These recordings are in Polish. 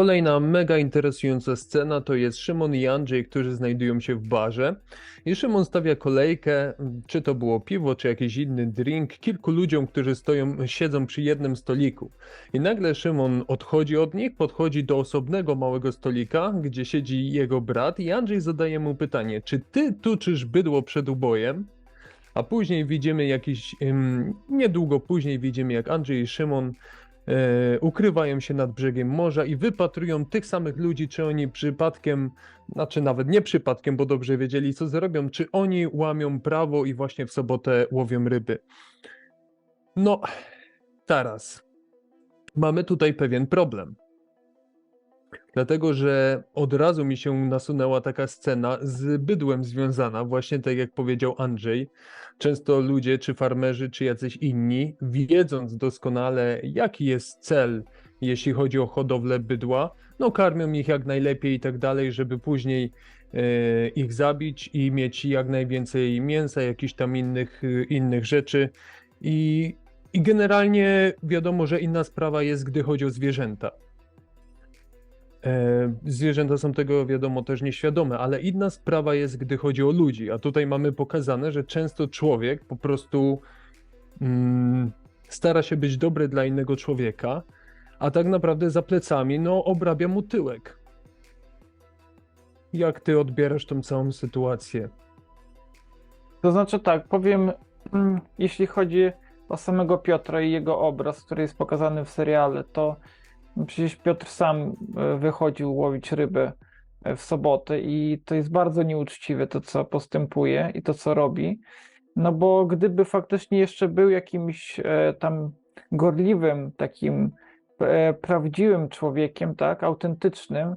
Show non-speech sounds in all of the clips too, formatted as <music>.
Kolejna mega interesująca scena to jest Szymon i Andrzej, którzy znajdują się w barze. I Szymon stawia kolejkę, czy to było piwo, czy jakiś inny drink, kilku ludziom, którzy stoją, siedzą przy jednym stoliku. I nagle Szymon odchodzi od nich, podchodzi do osobnego małego stolika, gdzie siedzi jego brat, i Andrzej zadaje mu pytanie: Czy ty tuczysz bydło przed ubojem? A później widzimy jakiś, ym, niedługo później widzimy, jak Andrzej i Szymon e, ukrywają się nad brzegiem morza i wypatrują tych samych ludzi, czy oni przypadkiem, znaczy nawet nie przypadkiem, bo dobrze wiedzieli, co zrobią, czy oni łamią prawo i właśnie w sobotę łowią ryby. No, teraz mamy tutaj pewien problem. Dlatego, że od razu mi się nasunęła taka scena z bydłem związana, właśnie tak jak powiedział Andrzej. Często ludzie, czy farmerzy, czy jacyś inni, wiedząc doskonale, jaki jest cel, jeśli chodzi o hodowlę bydła, no karmią ich jak najlepiej i tak dalej, żeby później e, ich zabić i mieć jak najwięcej mięsa, jakichś tam innych, e, innych rzeczy. I, I generalnie wiadomo, że inna sprawa jest, gdy chodzi o zwierzęta. E, Zwierzęta są tego, wiadomo, też nieświadome, ale inna sprawa jest, gdy chodzi o ludzi. A tutaj mamy pokazane, że często człowiek po prostu mm, stara się być dobry dla innego człowieka, a tak naprawdę za plecami, no, obrabia mu tyłek. Jak ty odbierasz tą całą sytuację? To znaczy tak, powiem, mm, jeśli chodzi o samego Piotra i jego obraz, który jest pokazany w seriale, to przecież Piotr sam e, wychodził łowić ryby e, w sobotę i to jest bardzo nieuczciwe to, co postępuje i to, co robi. No bo gdyby faktycznie jeszcze był jakimś e, tam gorliwym, takim prawdziwym człowiekiem, tak, autentycznym,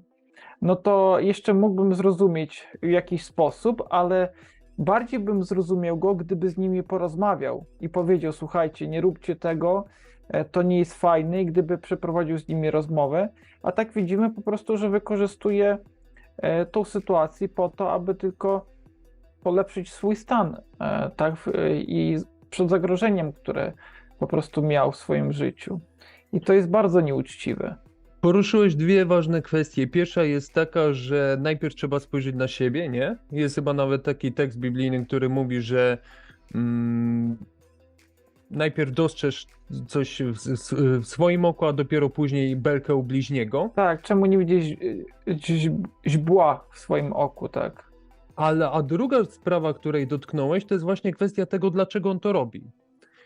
no to jeszcze mógłbym zrozumieć w jakiś sposób, ale bardziej bym zrozumiał go, gdyby z nimi porozmawiał i powiedział: Słuchajcie, nie róbcie tego, to nie jest fajne, i gdyby przeprowadził z nimi rozmowę. A tak widzimy po prostu, że wykorzystuje e, tą sytuację po to, aby tylko polepszyć swój stan, e, tak, e, i przed zagrożeniem, które po prostu miał w swoim życiu. I to jest bardzo nieuczciwe. Poruszyłeś dwie ważne kwestie. Pierwsza jest taka, że najpierw trzeba spojrzeć na siebie, nie? Jest chyba nawet taki tekst biblijny, który mówi, że mm, najpierw dostrzeż coś w, w, swoim oku, a dopiero później belkę u bliźniego. Tak, czemu nie widzieć ź- źbła w swoim oku, tak? Ale a druga sprawa, której dotknąłeś, to jest właśnie kwestia tego, dlaczego on to robi.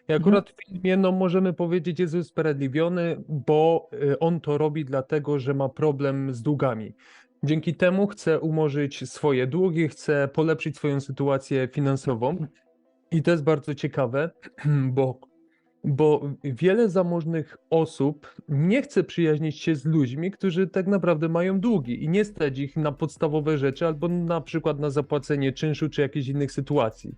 I akurat w filmie no, możemy powiedzieć, jest usprawiedliwiony, bo y, on to robi dlatego, że ma problem z długami. Dzięki temu chce umorzyć swoje długi, chce polepszyć swoją sytuację finansową. I to jest bardzo ciekawe, <clears throat> bo, bo wiele zamożnych osób nie chce przyjaźnić się z ludźmi, którzy tak naprawdę mają długi i nie stać ich na podstawowe rzeczy, albo na przykład na zapłacenie czynszu czy jakichś innych sytuacji.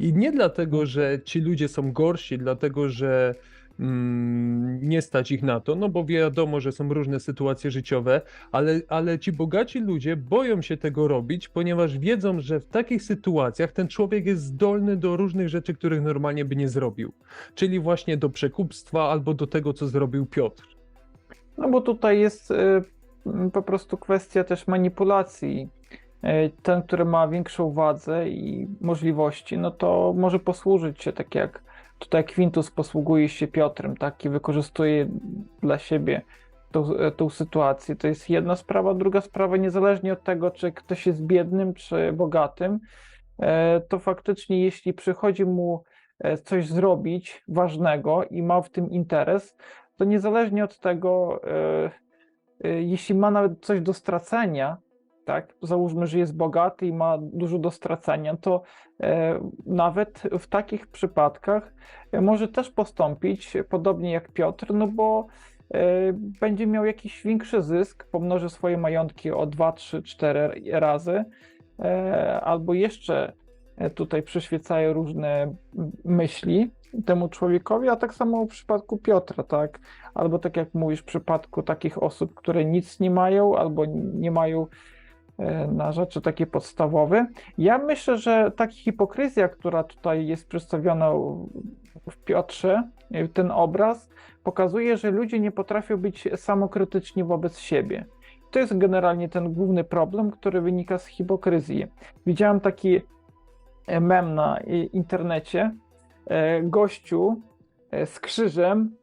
I nie dlatego, że ci ludzie są gorsi, dlatego, że nie stać ich na to, no bo wiadomo, że są różne sytuacje życiowe, ale, ale ci bogaci ludzie boją się tego robić, ponieważ wiedzą, że w takich sytuacjach ten człowiek jest zdolny do różnych rzeczy, których normalnie by nie zrobił. Czyli właśnie do przekupstwa albo do tego, co zrobił Piotr. No bo tutaj jest y, m, po prostu kwestia też manipulacji. Y, Ten, który ma większą władzę i możliwości, no to może posłużyć się tak jak tutaj Quintus posługuje się Piotrem, tak, i wykorzystuje dla siebie tą, e, tą sytuację. To jest jedna sprawa. Druga sprawa, niezależnie od tego, czy ktoś jest biednym, czy bogatym, e, to faktycznie jeśli przychodzi mu e, coś zrobić ważnego i ma w tym interes, to niezależnie od tego, jeśli ma nawet coś do stracenia, tak, załóżmy, że jest bogaty i ma dużo do stracenia, to e, nawet w takich przypadkach e, może też postąpić podobnie jak Piotr, no bo e, będzie miał jakiś większy zysk, pomnoży swoje majątki o 2, 3, 4 razy albo jeszcze tutaj przyświecają różne myśli temu człowiekowi, a tak samo w przypadku Piotra, tak? Albo tak jak mówisz, w przypadku takich osób, które nic nie mają albo nie mają na rzeczy takie podstawowe. Ja myślę, że taka hipokryzja, która tutaj jest przedstawiona w- Piotrze, e, ten obraz, pokazuje, że ludzie nie potrafią być samokrytyczni wobec siebie. To jest generalnie ten główny problem, który wynika z hipokryzji. Widziałem taki e, mem na e, internecie. E, Gościu e, z krzyżem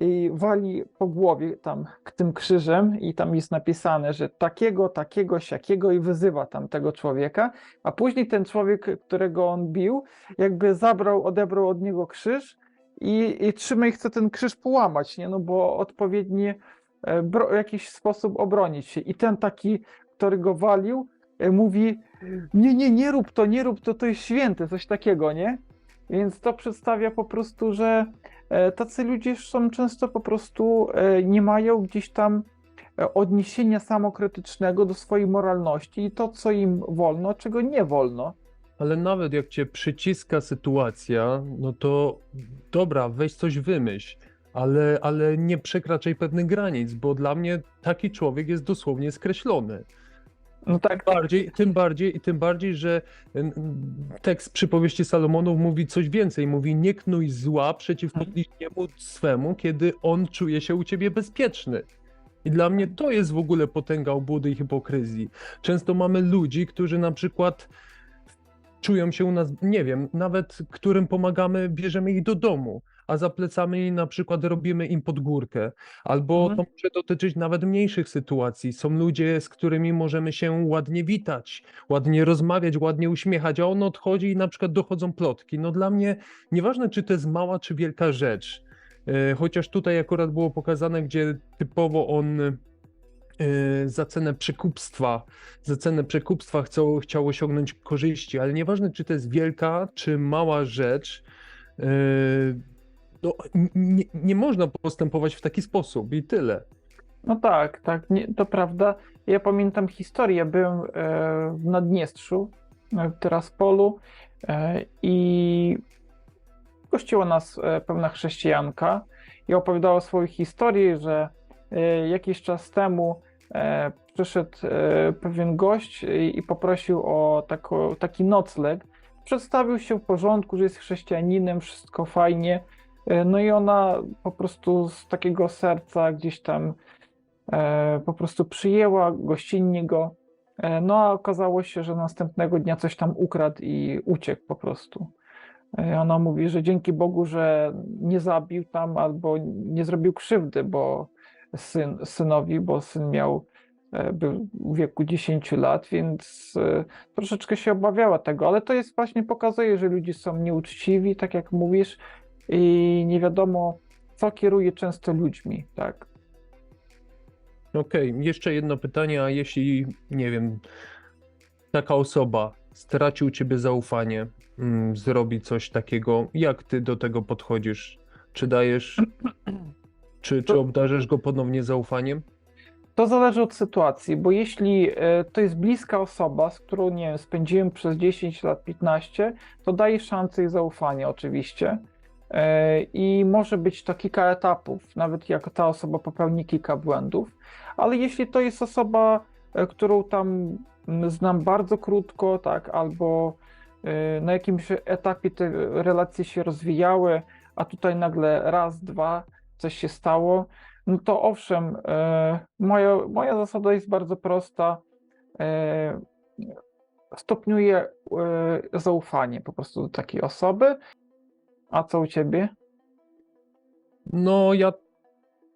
i wali po głowie tam tym krzyżem i tam jest napisane, że takiego, takiego, siakiego i wyzywa tam tego człowieka, a później ten człowiek, którego on bił, jakby zabrał, odebrał od niego krzyż i, i trzyma i chce ten krzyż połamać, nie? No bo odpowiedni e, w jakiś sposób obronić się. I ten taki, który go walił, e, mówi nie, nie, nie rób to, nie rób to, to jest święte, coś takiego, nie? Więc to przedstawia po prostu, że e, tacy ludzie są często po prostu e, nie mają gdzieś tam e, odniesienia samokrytycznego do swojej moralności i to, co im wolno, czego nie wolno. Ale nawet jak cię przyciska sytuacja, no to dobra, weź coś wymyśl, ale, ale nie przekraczaj pewnych granic, bo dla mnie taki człowiek jest dosłownie skreślony. No tak, Bardziej, tym bardziej tym bardziej, że tekst przypowieści Salomonów mówi coś więcej. Mówi nie knuj zła przeciwko Mhm. bliźniemu swemu, kiedy on czuje się u ciebie bezpieczny. I dla mnie to jest w ogóle potęga obłudy i hipokryzji. Często mamy ludzi, którzy na przykład czują się u nas, nie wiem, nawet którym pomagamy, bierzemy ich do domu, a za plecami na przykład robimy im podgórkę. Albo Mhm. to może dotyczyć nawet mniejszych sytuacji. Są ludzie, z którymi możemy się ładnie witać, ładnie rozmawiać, ładnie uśmiechać, a on odchodzi i na przykład dochodzą plotki. No dla mnie, nieważne czy to jest mała czy wielka rzecz, e, chociaż tutaj akurat było pokazane, gdzie typowo on e, za cenę przekupstwa, za cenę przekupstwa chciał, chciał osiągnąć korzyści, ale nieważne czy to jest wielka czy mała rzecz, e, no, nie, nie można postępować w taki sposób i tyle. No tak, tak, nie, to prawda. Ja pamiętam historię, byłem e, w Naddniestrzu, e, w Tyraspolu e, i gościła nas pewna chrześcijanka i opowiadała swoją historię, że jakiś czas temu przyszedł pewien gość i, poprosił o taki nocleg. Przedstawił się w porządku, że jest chrześcijaninem, wszystko fajnie. E, No i ona po prostu z takiego serca gdzieś tam e, po prostu przyjęła gościnnie go. E, no a okazało się, że następnego dnia coś tam ukradł i uciekł po prostu. Ona mówi, że dzięki Bogu, że nie zabił tam albo nie zrobił krzywdy, bo syn, synowi, bo syn miał był w wieku 10 lat, więc troszeczkę się obawiała tego, ale to jest właśnie pokazuje, że ludzie są nieuczciwi, tak jak mówisz, i nie wiadomo, co kieruje często ludźmi, tak. Okej, jeszcze jedno pytanie, a jeśli, nie wiem, taka osoba straci u ciebie zaufanie, mm, zrobi coś takiego, jak ty do tego podchodzisz? Czy dajesz, <clears throat> czy, czy obdarzasz go ponownie zaufaniem? To zależy od sytuacji, bo jeśli e, to jest bliska osoba, z którą nie wiem, spędziłem przez 10 lat, 15, to daję szansę i zaufanie oczywiście. E, I może być to kilka etapów, nawet jak ta osoba popełni kilka błędów, ale jeśli to jest osoba, e, którą tam znam bardzo krótko, tak, albo e, na jakimś etapie te relacje się rozwijały, a tutaj nagle raz, dwa, coś się stało, no to owszem, moja, moja zasada jest bardzo prosta. Stopniuję zaufanie po prostu do takiej osoby. A co u ciebie? No, ja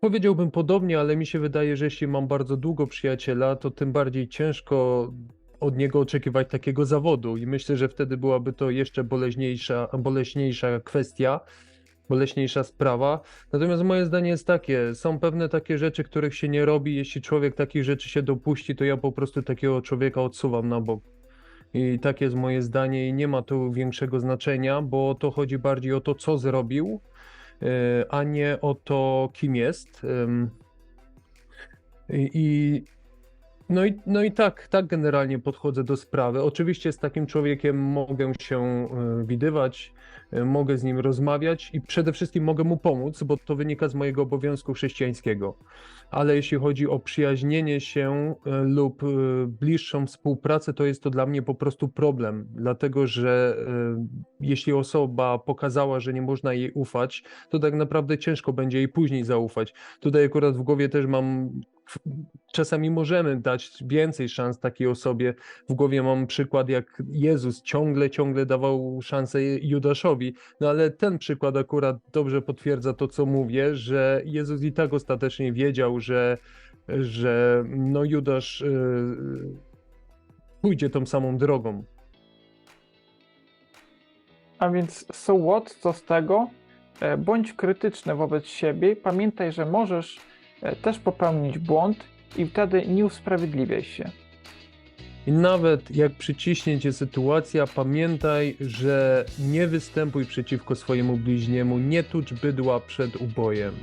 powiedziałbym podobnie, ale mi się wydaje, że jeśli mam bardzo długo przyjaciela, to tym bardziej ciężko od niego oczekiwać takiego zawodu i myślę, że wtedy byłaby to jeszcze boleśniejsza, boleśniejsza kwestia, boleśniejsza sprawa. Natomiast moje zdanie jest takie, są pewne takie rzeczy, których się nie robi. Jeśli człowiek takich rzeczy się dopuści, to ja po prostu takiego człowieka odsuwam na bok. I takie jest moje zdanie i nie ma tu większego znaczenia, bo to chodzi bardziej o to, co zrobił, e, a nie o to, kim jest. I, No i, no i tak, tak generalnie podchodzę do sprawy. Oczywiście z takim człowiekiem mogę się e, widywać, mogę z nim rozmawiać i przede wszystkim mogę mu pomóc, bo to wynika z mojego obowiązku chrześcijańskiego. Ale jeśli chodzi o przyjaźnienie się e, lub e, bliższą współpracę, to jest to dla mnie po prostu problem, dlatego że e, jeśli osoba pokazała, że nie można jej ufać, to tak naprawdę ciężko będzie jej później zaufać. Tutaj akurat w głowie też mam czasami możemy dać więcej szans takiej osobie. W głowie mam przykład, jak Jezus ciągle, ciągle dawał szansę Judaszowi, no ale ten przykład akurat dobrze potwierdza to, co mówię, że Jezus i tak ostatecznie wiedział, że, że no Judasz yy, pójdzie tą samą drogą. A więc so what, co z tego? E, Bądź krytyczny wobec siebie. Pamiętaj, że możesz też popełnić błąd i wtedy nie usprawiedliwiaj się. I nawet jak przyciśnie cię sytuacja, pamiętaj, że nie występuj przeciwko swojemu bliźniemu, nie tucz bydła przed ubojem.